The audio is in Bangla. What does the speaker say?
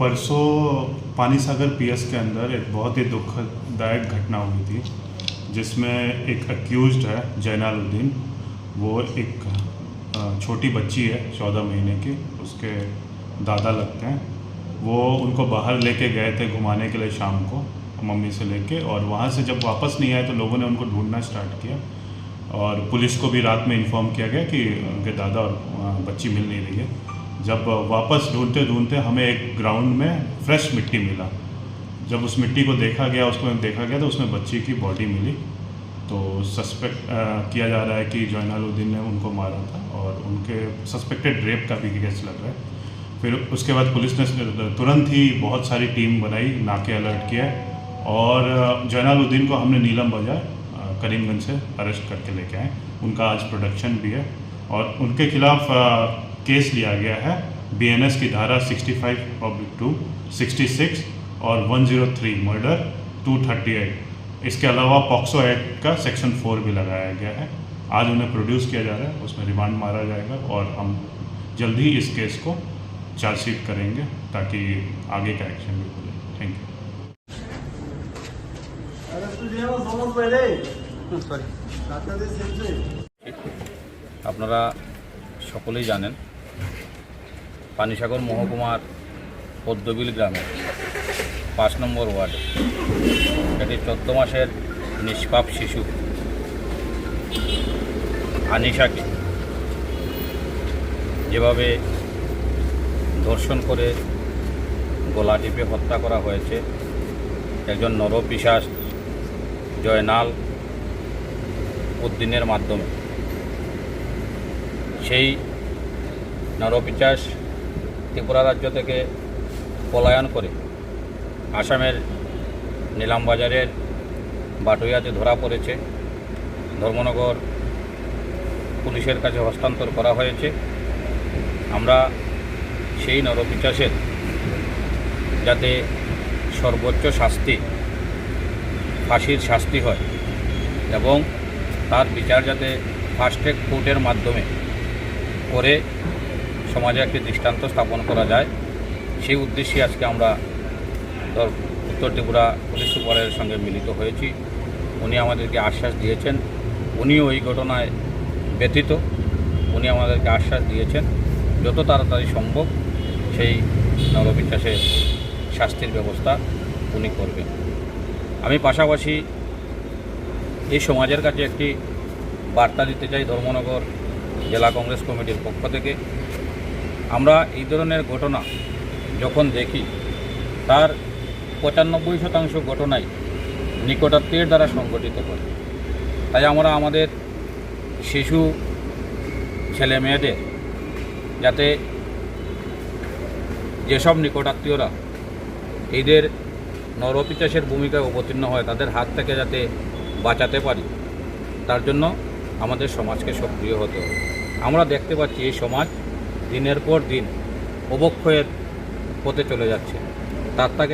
परसों पानी सागर पीएस के अंदर एक बहुत ही दुखदायक घटना हुई थी, जिसमें एक अक्यूज़ है, जैनालुद्दीन। वो एक छोटी बच्ची है, चौदह महीने की। उसके दादा लगते हैं। वो उनको बाहर लेके गए थे घुमाने के लिए शाम को, मम्मी से लेके, और वहाँ से जब वापस नहीं आए तो लोगों ने उनको ढूंढना स्टार्ट किया। और पुलिस को भी रात में इन्फॉर्म किया गया कि उनके दादा और बच्ची मिल नहीं रही है। जब वापस ढूंढते ढूंढते हमें एक ग्राउंड में फ्रेश मिट्टी मिला। जब उस मिट्टी को देखा गया, उसको देखा गया तो उसमें बच्ची की बॉडी मिली। तो सस्पेक्ट किया जा रहा है कि जैनालुद्दीन ने उनको मारा था और उनके सस्पेक्टेड रेप का भी केस लग रहा है। फिर उसके बाद पुलिस ने तुरंत ही बहुत सारी टीम बनाई, नाके अलर्ट किया और जैनालुद्दीन को हमने नीलम बाज़ार करीमगंज से अरेस्ट करके लेके आए। उनका आज प्रोडक्शन भी है और उनके खिलाफ केस लिया गया है बीएनएस की धारा 65 पब्लिक टू 66 और 103 मर्डर 238 इसके अलावा पॉक्सो एक्ट का सेक्शन 4 भी लगाया गया है आज उन्हें प्रोड्यूस किया जा रहा है उसमें रिमांड मारा जाएगा और हम जल्द ही इस केस को चार्जशीट करेंगे ताकि आगे का एक्शन भी हो जाए थैंक यू আপনারা সকলেই জানেন পানিসাগর মহকুমার পদ্মবিল গ্রামে। পাঁচ নম্বর ওয়ার্ডে। একটি চোদ্দ মাসের নিষ্পাপ শিশু। আনিশাকে যেভাবে ধর্ষণ করে গলা টিপে হত্যা করা হয়েছে, একজন নরপিশাস জয়নাল উদ্দিনের মাধ্যমে। সেই নরপিচাস ত্রিপুরা রাজ্য থেকে পলায়ন করে আসামের নিলামবাজারের বাটুইয়াতে ধরা পড়েছে, ধর্মনগর পুলিশের কাছে হস্তান্তর করা হয়েছে। আমরা সেই নরপিচাসের যাতে সর্বোচ্চ শাস্তি, ফাঁসির শাস্তি হয় এবং তার বিচার যাতে ফাস্ট ট্র্যাক কোর্টের মাধ্যমে করে সমাজে একটি দৃষ্টান্ত স্থাপন করা যায়। সেই উদ্দেশ্যে আজকে আমরা উত্তর ত্রিপুরা পুলিশ সুপারের সঙ্গে মিলিত হয়েছি। উনি আমাদেরকে আশ্বাস দিয়েছেন। উনিও এই ঘটনায় ব্যতীত উনি আমাদেরকে আশ্বাস দিয়েছেন, যত তাড়াতাড়ি সম্ভব সেই নরবিশ্বাসের শাস্তির ব্যবস্থা উনি করবেন। আমি পাশাপাশি এই সমাজের কাছে একটি বার্তা দিতে চাই ধর্মনগর জেলা কংগ্রেস কমিটির পক্ষ থেকে। আমরা এই ধরনের ঘটনা যখন দেখি, তার পঁচানব্বই শতাংশ ঘটনাই নিকটাত্মীয়ের দ্বারা সংগঠিত করে তাই আমরা আমাদের শিশু ছেলে মেয়েদের যাতে যেসব নিকটাত্মীয়রা এদের নরপিচাসের ভূমিকায় অবতীর্ণ হয়, তাদের হাত থেকে যাতে বাঁচাতে পারি, তার জন্য আমাদের সমাজকে সক্রিয় হতে হবে। আমরা দেখতে পাচ্ছি এই সমাজ দিনের পর দিন অবক্ষয়ের পথে চলে যাচ্ছে। তার থেকে